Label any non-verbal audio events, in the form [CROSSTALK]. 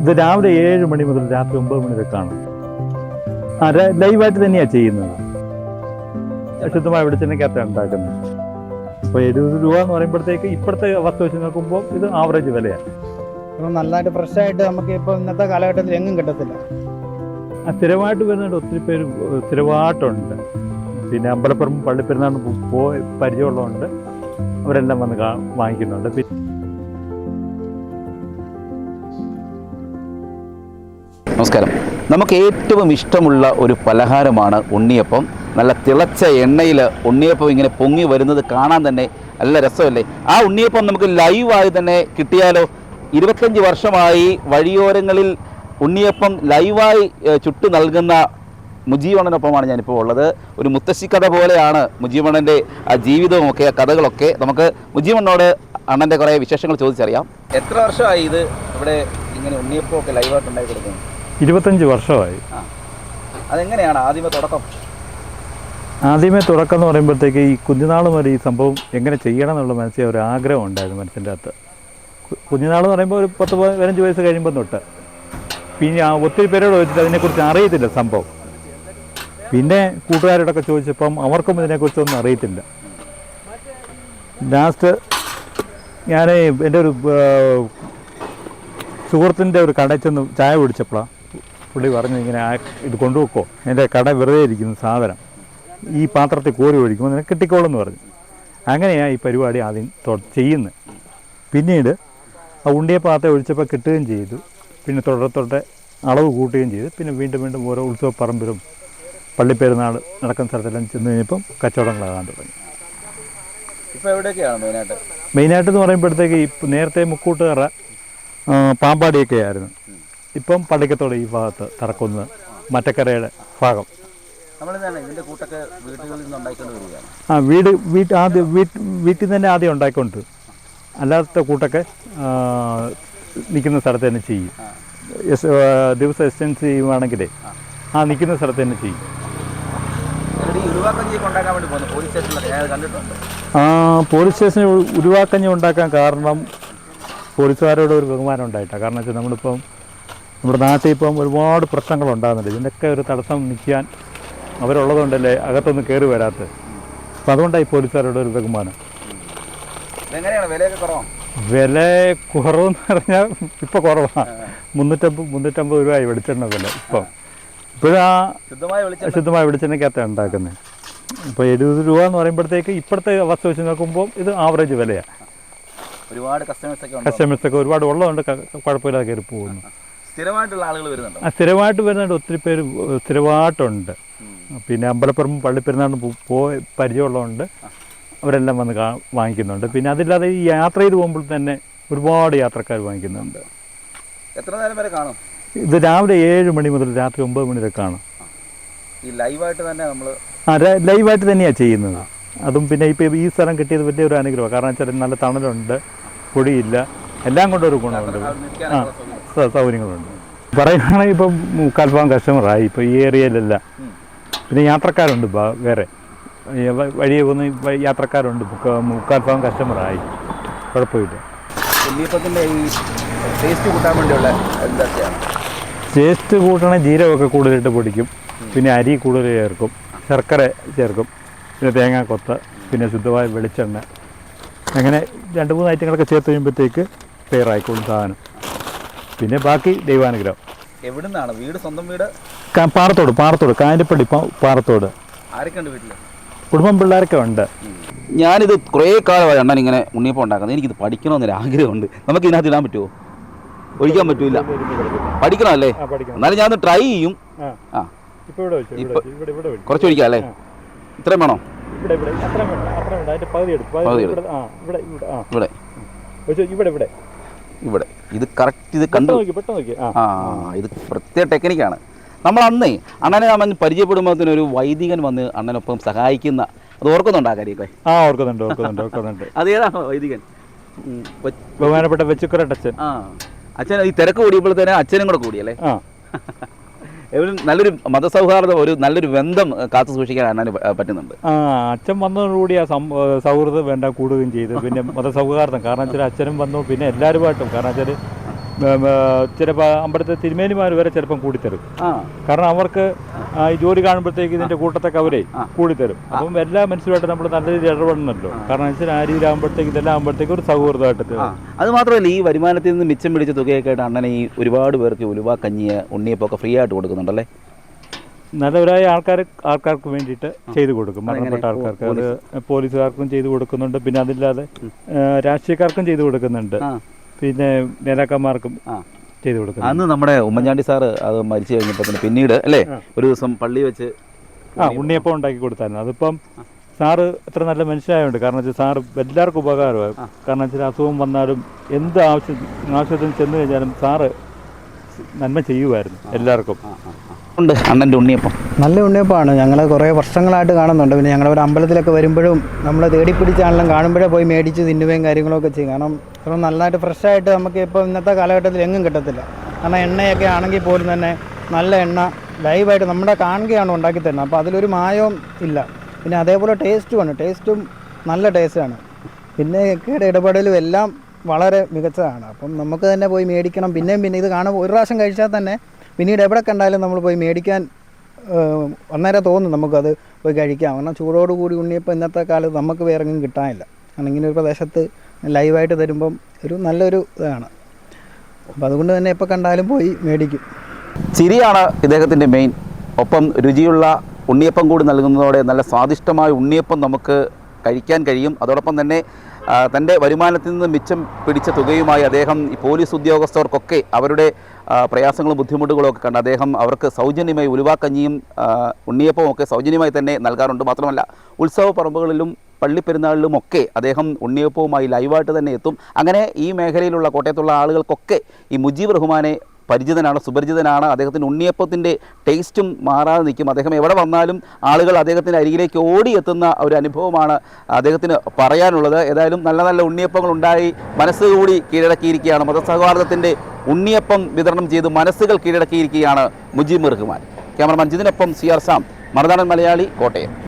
ഇത് രാവിലെ ഏഴ് മണി മുതൽ രാത്രി ഒമ്പത് മണി വരെ കാണും. ആ ലൈവായിട്ട് തന്നെയാണ് ചെയ്യുന്നത്. ശുദ്ധമായ വെളിച്ചെണ്ണയ്ക്കകത്താണ് ഉണ്ടാക്കുന്നത്. അപ്പോൾ എഴുപത് രൂപ എന്ന് പറയുമ്പോഴത്തേക്ക് ഇപ്പോഴത്തെ അവസ്ഥ വെച്ച് നോക്കുമ്പോൾ ഇത് ആവറേജ് വിലയാണ്. അപ്പം നല്ലതായിട്ട് ഫ്രഷ് ആയിട്ട് നമുക്ക് ഇപ്പോൾ ഇന്നത്തെ കാലഘട്ടത്തിൽ എങ്ങും കിട്ടത്തില്ല. ആ സ്ഥിരമായിട്ട് വരുന്നുണ്ട് ഒത്തിരി പേര് സ്ഥിരമായിട്ടുണ്ട്. പിന്നെ അമ്പലപ്പുറം പള്ളിപ്പെരുന്നാളിന് പോയി പരിചയമുള്ളതുകൊണ്ട് അവരെല്ലാം വന്ന് കാ വാങ്ങിക്കുന്നുണ്ട്. പിന്നെ നമസ്കാരം. നമുക്ക് ഏറ്റവും ഇഷ്ടമുള്ള ഒരു പലഹാരമാണ് ഉണ്ണിയപ്പം. നല്ല തിളച്ച എണ്ണയിൽ ഉണ്ണിയപ്പം ഇങ്ങനെ പൊങ്ങി വരുന്നത് കാണാൻ തന്നെ നല്ല രസമല്ലേ? ആ ഉണ്ണിയപ്പം നമുക്ക് ലൈവായി തന്നെ കിട്ടിയാലോ? ഇരുപത്തഞ്ച് വർഷമായി വഴിയോരങ്ങളിൽ ഉണ്ണിയപ്പം ലൈവായി ചുട്ടു നൽകുന്ന മുജീവണ്ണനൊപ്പമാണ് ഞാനിപ്പോൾ ഉള്ളത്. ഒരു മുത്തശ്ശി കഥ പോലെയാണ് മുജീവണ്ണന്റെ ആ ജീവിതവും ഒക്കെ ആ കഥകളൊക്കെ. നമുക്ക് മുജീവണ്ണോട് അണ്ണന്റെ കുറേ വിശേഷങ്ങൾ ചോദിച്ചറിയാം. എത്ര വർഷമായി ഇത് ഇവിടെ ഇങ്ങനെ ഉണ്ണിയപ്പം ഒക്കെ ലൈവായിട്ട് ഉണ്ടായി കൊടുക്കുന്നത് ഇരുപത്തഞ്ച് വർഷമായി. അതെങ്ങനെയാണ് ആദ്യമേ തുടക്കം? ആദ്യമേ തുടക്കം എന്ന് പറയുമ്പോഴത്തേക്ക് ഈ കുഞ്ഞുനാൾ മുതൽ ഈ സംഭവം എങ്ങനെ ചെയ്യണം എന്നുള്ള മനസ്സിൽ ഒരു ആഗ്രഹം ഉണ്ടായിരുന്നു മനസ്സിന്റെ അകത്ത്. കുഞ്ഞുനാൾ എന്ന് പറയുമ്പോൾ ഒരു പത്ത് പതിനഞ്ച് വയസ്സ് കഴിയുമ്പോൾ തൊട്ട്. പിന്നെ ആ ഒത്തിരി പേരോട് ചോദിച്ചിട്ട് അതിനെക്കുറിച്ച് അറിയത്തില്ല സംഭവം. പിന്നെ കൂട്ടുകാരോടൊക്കെ ചോദിച്ചപ്പം അവർക്കും ഇതിനെക്കുറിച്ചൊന്നും അറിയത്തില്ല. ലാസ്റ്റ് ഞാൻ എന്റെ ഒരു സുഹൃത്തിന്റെ ഒരു കടയിൽ ചെന്ന് ചായ കുടിച്ചപ്പോഴാണ് പുള്ളി പറഞ്ഞു ഇങ്ങനെ ആ ഇത് കൊണ്ടുപോക്കോ എന്റെ കട വെറുതെ ഇരിക്കുന്ന സാധനം. ഈ പാത്രത്തിൽ കോരി ഒഴിക്കുമ്പോൾ നിനക്ക് കിട്ടിക്കോളെന്ന് പറഞ്ഞു. അങ്ങനെയാണ് ഈ പരിപാടി ആദ്യം ചെയ്യുന്നത് പിന്നീട് ആ ഉണ്ടിയ പാത്രം ഒഴിച്ചപ്പോൾ കിട്ടുകയും ചെയ്തു. പിന്നെ തുടരത്തോടെ അളവ് കൂട്ടുകയും ചെയ്തു. പിന്നെ വീണ്ടും വീണ്ടും ഓരോ ഉത്സവ പറമ്പിലും പള്ളിപ്പെരുന്നാൾ നടക്കുന്ന സ്ഥലത്തെല്ലാം ചെന്ന് കഴിഞ്ഞപ്പം കച്ചവടങ്ങളാകാൻ തുടങ്ങി. ഇപ്പോൾ എവിടെയൊക്കെയാണ് മെയിനായിട്ട്? മെയിനായിട്ട് എന്ന് പറയുമ്പോഴത്തേക്ക് ഇപ്പം നേരത്തെ മുക്കൂട്ടുകറ പാമ്പാടിയൊക്കെ ആയിരുന്നു ഇപ്പം പള്ളിക്കത്തോടെ ഈ ഭാഗത്ത് തറക്കുന്ന് മറ്റക്കരയുടെ ഭാഗം. ആ വീട് വീട്ട് ആദ്യം വീട്ട് വീട്ടിൽ തന്നെ ആദ്യം ഉണ്ടായിക്കൊണ്ട് അല്ലാത്ത കൂട്ടൊക്കെ നിൽക്കുന്ന സ്ഥലത്ത് തന്നെ ചെയ്യും. എസ് ദിവസം എക്സ്റ്റൻസ് ചെയ്യുവാണെങ്കിലേ ആ നിൽക്കുന്ന സ്ഥലത്ത് തന്നെ ചെയ്യും. ആ, പോലീസ് സ്റ്റേഷനിൽ ഉരുവാക്കഞ്ഞി ഉണ്ടാക്കാൻ കാരണം പോലീസുകാരോട് ഒരു ബഹുമാനം ഉണ്ടായിട്ടാണ്. കാരണം വെച്ചാൽ നമ്മളിപ്പം നമ്മുടെ നാട്ടിൽ ഇപ്പം ഒരുപാട് പ്രശ്നങ്ങൾ ഉണ്ടാകുന്നുണ്ട്. ഇതിന്റെയൊക്കെ ഒരു തടസ്സം നിൽക്കാൻ അവരുള്ളതുകൊണ്ടല്ലേ അകത്തൊന്നും കയറി വരാത്തത്. അപ്പം അതുകൊണ്ടാണ് ഈ പോലീസുകാരോട് ഒരു ബഹുമാനം. വില കുറവെന്ന് പറഞ്ഞാൽ ഇപ്പോൾ കുറവാണ് മുന്നൂറ്റമ്പത് മുന്നൂറ്റമ്പത് രൂപയായി വെളിച്ചെണ്ണ വില ഇപ്പം. ഇപ്പോഴാ ശുദ്ധമായ വെളിച്ചം ശുദ്ധമായ വെളിച്ചെണ്ണയ്ക്കകത്താണ് ഉണ്ടാക്കുന്നത്. ഇപ്പോൾ എഴുപത് രൂപ എന്ന് പറയുമ്പോഴത്തേക്ക് ഇപ്പോഴത്തെ അവസ്ഥ വെച്ച് നോക്കുമ്പോൾ ഇത് ആവറേജ് വിലയാണ് ഒരുപാട് കസ്റ്റമേഴ്സ് ഒക്കെ ഉണ്ട്? കസ്റ്റമേഴ്സൊക്കെ ഒരുപാട് ഉള്ളതുകൊണ്ട് കുഴപ്പമില്ലാതെ കയറി പോകുന്നു. സ്ഥിരമായിട്ടുള്ള ആളുകൾ വരുന്നുണ്ട്? ആ സ്ഥിരമായിട്ട് വരുന്നുണ്ട്. ഒത്തിരി പേര് സ്ഥിരമായിട്ടുണ്ട്. പിന്നെ അമ്പലപ്പുറം പള്ളിപ്പെരുന്നാളിന് പോയി പരിചയമുള്ളതുകൊണ്ട് അവരെല്ലാം വന്ന് വാങ്ങിക്കുന്നുണ്ട്. പിന്നെ അതില്ലാതെ ഈ യാത്ര ചെയ്ത് പോകുമ്പോൾ തന്നെ ഒരുപാട് യാത്രക്കാർ വാങ്ങിക്കുന്നുണ്ട്. എത്ര നേരം വരെ കാണും? ഇത് രാവിലെ ഏഴ് മണി മുതൽ രാത്രി ഒമ്പത് മണി വരെ കാണും. ഈ ലൈവായിട്ട് തന്നെ നമ്മൾ ആ ലൈവായിട്ട് തന്നെയാണ് ചെയ്യുന്നത്. അതും പിന്നെ ഇപ്പോൾ ഈ സ്ഥലം കിട്ടിയത് വലിയൊരു അനുഗ്രഹമാണ്. കാരണം വെച്ചാൽ നല്ല തണലുണ്ട് പൊടിയില്ല. എല്ലാം കൊണ്ടും ഒരു ഗുണമുണ്ട്. ആ സൗകര്യങ്ങളുണ്ട്. പറയുകയാണെങ്കിൽ ഇപ്പം മുക്കാൽ ഭാഗം കസ്റ്റമറായി ഇപ്പോൾ ഈ ഏരിയയിലെല്ലാം പിന്നെ യാത്രക്കാരുണ്ട് വേറെ. വഴിയെ പോകുന്ന യാത്രക്കാരുണ്ട്. മുക്കാൽഭാഗം മുക്കാൽ ഭാഗം കസ്റ്റമറായി കുഴപ്പമില്ല. ടേസ്റ്റ് കൂട്ടാൻ വേണ്ടിയുള്ള എന്തൊക്കെയാണ് ടേസ്റ്റ് കൂട്ടണ ജീരകമൊക്കെ കൂടുതലിട്ട് പൊടിക്കും. പിന്നെ അരി കൂടുതൽ ചേർക്കും. ശർക്കര ചേർക്കും. പിന്നെ തേങ്ങാക്കൊത്ത് പിന്നെ ശുദ്ധമായ വെളിച്ചെണ്ണ. അങ്ങനെ രണ്ട് മൂന്ന് ഐറ്റങ്ങളൊക്കെ ചേർത്ത് കഴിയുമ്പോഴത്തേക്ക് തയ്യാറായിക്കോളും സാധനം പിന്നെ ബാക്കി ദൈവാനുഗ്രഹം. എവിടുന്നാണ്? വീട് സ്വന്തം വീട്? പാറത്തോട് പാറത്തോട് കാഞ്ഞിരപ്പള്ളി പാറത്തോട്. കുടുംബം പിള്ളേരൊക്കെ ഉണ്ട്. ഞാനിത് കുറേ കാലമായി അണ്ണൻ ഇങ്ങനെ ഉണ്ണിയപ്പം ഉണ്ടാക്കുന്നത്. എനിക്കിത് പഠിക്കണമെന്നൊരു ആഗ്രഹമുണ്ട്. നമുക്ക് ഇതിനകത്ത് ഇടാൻ പറ്റുമോ? ഒഴിക്കാൻ പറ്റൂല. പഠിക്കണം. അല്ലേ. എന്നാലും ഞാൻ ട്രൈ ചെയ്യും. ആ. ഇത്രയും വേണോ ഇവിടെ ഇവിടെ ഇവിടെ ഇവിടെ ഇവിടെ ഇവിടെ ഇവിടെ ഇവിടെ കുറച്ച് ഒഴിക്കാം അല്ലേ? ഇത്രയും വേണോ? ഇവിടെ ഇവിടെ. ഇവിടെ വേണ്ട ഇവിടെ വേണ്ട ഇവിടെ ഇവിടെ. ഇവിടെ ഇവിടെ. ഇവിടെ ഇവിടെ ഇവിടെ. ആ ഇവിടെ. ഇത് കറക്റ്റ് ഇത് കണ്ടു. ആ. ഇത് പ്രത്യേക ടെക്നിക്കാണ്. നമ്മൾ അന്നേ അണ്ണനെ നമ്മൾ പരിചയപ്പെടുമ്പോൾ ഒരു വൈദികൻ വന്ന് അണ്ണനൊപ്പം സഹായിക്കുന്ന അത് ഓർക്കുന്നുണ്ടോ ആ കാര്യമൊക്കെ ആ ഓർക്കുന്നുണ്ട് ഓർക്കുന്നുണ്ട് ഓർക്കുന്നുണ്ട്. [LAUGHS] അതേതാണ് വൈദികൻ? ബഹുമാനപ്പെട്ട വെച്ചുക്കരട്ടച്ചൻ ആ. അച്ഛൻ ഈ തിരക്ക് തന്നെ അച്ഛനും കൂടെ കൂടിയല്ലേ ആ. [LAUGHS] ഒരു നല്ലൊരു മതസൗഹാർദ്ദം ഒരു നല്ലൊരു ബന്ധം കാത്തു സൂക്ഷിക്കാൻ അണ്ണന് പറ്റുന്നുണ്ട്. ആ അച്ഛൻ വന്നതോടുകൂടി ആ സൗഹൃദം വേണ്ട കൂടുകയും ചെയ്തു. പിന്നെ മതസൗഹാർദ്ദം. കാരണം വെച്ചാൽ അച്ഛനും വന്നു. പിന്നെ എല്ലാവരുമായിട്ടും കാരണം വെച്ചാൽ ചിലപ്പോൾ അമ്പലത്തെ തിരുമേനിമാർ വരെ ചിലപ്പം കൂടിത്തരും. കാരണം അവർക്ക് ഈ ജോലി കാണുമ്പോഴത്തേക്ക് ഇതിന്റെ കൂട്ടത്തൊക്കെ അവരെ. കൂടിത്തരും. അപ്പം എല്ലാ മനുഷ്യരുമായിട്ട് നമ്മൾ നല്ല രീതിയിൽ ഇടപെടണമല്ലോ. കാരണം വെച്ചാൽ ആ രീതിയിലാകുമ്പോഴത്തേക്ക് ഇതെല്ലാം ആകുമ്പോഴത്തേക്ക് ഒരു സൗഹൃദമായിട്ട് അത് മാത്രമല്ല ഈ വരുമാനത്തിൽ നിന്ന് മിച്ചം പിടിച്ച തുകയൊക്കെ ആയിട്ട് അണ്ണനെ ഈ ഒരുപാട് പേർക്ക് ഉലുവ കഞ്ഞിയ ഉണ്ണിയപ്പൊക്കെ ഫ്രീ ആയിട്ട് കൊടുക്കുന്നുണ്ടല്ലേ? നല്ലവരായ ആൾക്കാർ ആൾക്കാർക്ക് വേണ്ടിയിട്ട് ചെയ്തു കൊടുക്കും. മരണപ്പെട്ട ആൾക്കാർക്ക്. അത് പോലീസുകാർക്കും ചെയ്തു കൊടുക്കുന്നുണ്ട്. പിന്നെ അതില്ലാതെ രാഷ്ട്രീയക്കാർക്കും ചെയ്തു കൊടുക്കുന്നുണ്ട്. പിന്നെ നേതാക്കന്മാർക്കും ആ. ചെയ്തു കൊടുക്കും അന്ന് നമ്മുടെ ഉമ്മൻചാണ്ടി സാറ് അത് മരിച്ചു കഴിഞ്ഞപ്പോൾ തന്നെ പിന്നീട് അല്ലേ? ഒരു ദിവസം പള്ളി വെച്ച് ആ ഉണ്ണിയപ്പം ഉണ്ടാക്കി കൊടുത്തായിരുന്നു. അതിപ്പം സാറ് എത്ര നല്ല മനുഷ്യനായുണ്ട്. കാരണം വെച്ചാൽ സാറ് എല്ലാവർക്കും ഉപകാരമായി. കാരണം വെച്ചാൽ അസുഖം വന്നാലും എന്ത് ആവശ്യം ആവശ്യത്തിന് ചെന്ന് കഴിഞ്ഞാലും സാറ് നന്മ ചെയ്യുമായിരുന്നു എല്ലാവർക്കും. ഉണ്ട് അണ്ണന്റെ ഉണ്ണിയപ്പം. നല്ല ഉണ്ണിയപ്പമാണ്. ഞങ്ങൾ കുറേ വർഷങ്ങളായിട്ട് കാണുന്നുണ്ട്. പിന്നെ ഞങ്ങളൊരു ഒരു അമ്പലത്തിലൊക്കെ വരുമ്പോഴും നമ്മൾ തേടി പിടിച്ചാണെങ്കിലും കാണുമ്പോഴേ പോയി മേടിച്ച് തിന്നുകയും കാര്യങ്ങളൊക്കെ ചെയ്യും. കാരണം ഇപ്പം നന്നായിട്ട് ഫ്രഷായിട്ട് നമുക്ക് ഇപ്പോൾ ഇന്നത്തെ കാലഘട്ടത്തിൽ എങ്ങും കിട്ടത്തില്ല. കാരണം എണ്ണയൊക്കെ ആണെങ്കിൽ പോലും തന്നെ നല്ല എണ്ണ ലൈവായിട്ട് നമ്മുടെ കാണുകയാണ് ഉണ്ടാക്കി തരുന്നത്. അപ്പോൾ അതിലൊരു മായവും ഇല്ല. പിന്നെ അതേപോലെ ടേസ്റ്റും ആണ്. ടേസ്റ്റും നല്ല ടേസ്റ്റാണ് പിന്നെ ഒക്കെയുടെ ഇടപെടലും എല്ലാം വളരെ മികച്ചതാണ്. അപ്പം നമുക്ക് തന്നെ പോയി മേടിക്കണം. പിന്നെയും പിന്നെ ഇത് കാണുമ്പോൾ ഒരു പ്രാവശ്യം കഴിച്ചാൽ തന്നെ പിന്നീട് എവിടെ കണ്ടാലും നമ്മൾ പോയി മേടിക്കാൻ അന്നേരം തോന്നും നമുക്കത് പോയി കഴിക്കാം. കാരണം ചൂടോടുകൂടി ഉണ്ണിയപ്പം ഇന്നത്തെ കാലത്ത് നമുക്ക് വേറെ എങ്ങും കിട്ടാനില്ല. കാരണം ഇങ്ങനെ ഒരു പ്രദേശത്ത് ലൈവായിട്ട് തരുമ്പം ഒരു നല്ലൊരു ഇതാണ്. അപ്പോൾ അതുകൊണ്ട് തന്നെ എപ്പോൾ കണ്ടാലും പോയി മേടിക്കും. ചിരിയാണ് ഇദ്ദേഹത്തിന്റെ മെയിൻ ഒപ്പം രുചിയുള്ള ഉണ്ണിയപ്പം കൂടി നൽകുന്നതോടെ നല്ല സ്വാദിഷ്ടമായ ഉണ്ണിയപ്പം നമുക്ക് കഴിക്കാൻ കഴിയും. അതോടൊപ്പം തന്നെ തന്റെ വരുമാനത്തിൽ നിന്ന് മിച്ചം പിടിച്ച തുകയുമായി അദ്ദേഹം ഈ പോലീസ് ഉദ്യോഗസ്ഥർക്കൊക്കെ അവരുടെ പ്രയാസങ്ങളും ബുദ്ധിമുട്ടുകളും ഒക്കെ കണ്ട് അദ്ദേഹം അവർക്ക് സൗജന്യമായി ഉലുവാക്കഞ്ഞിയും ഉണ്ണിയപ്പവും ഒക്കെ സൗജന്യമായി തന്നെ നൽകാറുണ്ട്. മാത്രമല്ല ഉത്സവ പറമ്പുകളിലും പള്ളിപ്പെരുന്നാളിലും ഒക്കെ അദ്ദേഹം ഉണ്ണിയപ്പവുമായി ലൈവായിട്ട് തന്നെ എത്തും. അങ്ങനെ ഈ മേഖലയിലുള്ള കോട്ടയത്തുള്ള ആളുകൾക്കൊക്കെ ഈ മുജീബ് റഹ്മാനെ പരിചിതനാണ് സുപരിചിതനാണ്. അദ്ദേഹത്തിന് ഉണ്ണിയപ്പത്തിന്റെ ടേസ്റ്റും മാറാതെ നിൽക്കും. അദ്ദേഹം എവിടെ വന്നാലും ആളുകൾ അദ്ദേഹത്തിന്റെ അരികിലേക്ക് ഓടിയെത്തുന്ന ഒരു അനുഭവമാണ് അദ്ദേഹത്തിന് പറയാനുള്ളത്. ഏതായാലും നല്ല നല്ല ഉണ്ണിയപ്പങ്ങൾ ഉണ്ടായി. മനസ്സുകൂടി കീഴടക്കിയിരിക്കുകയാണ്. മതസൗഹാർദ്ദത്തിന്റെ ഉണ്ണിയപ്പം വിതരണം ചെയ്ത് മനസ്സുകൾ കീഴടക്കിയിരിക്കുകയാണ് Mujeeb Rahman. Cameraman ജിതിനൊപ്പം C R Sam Marunadan Malayali Kottayam.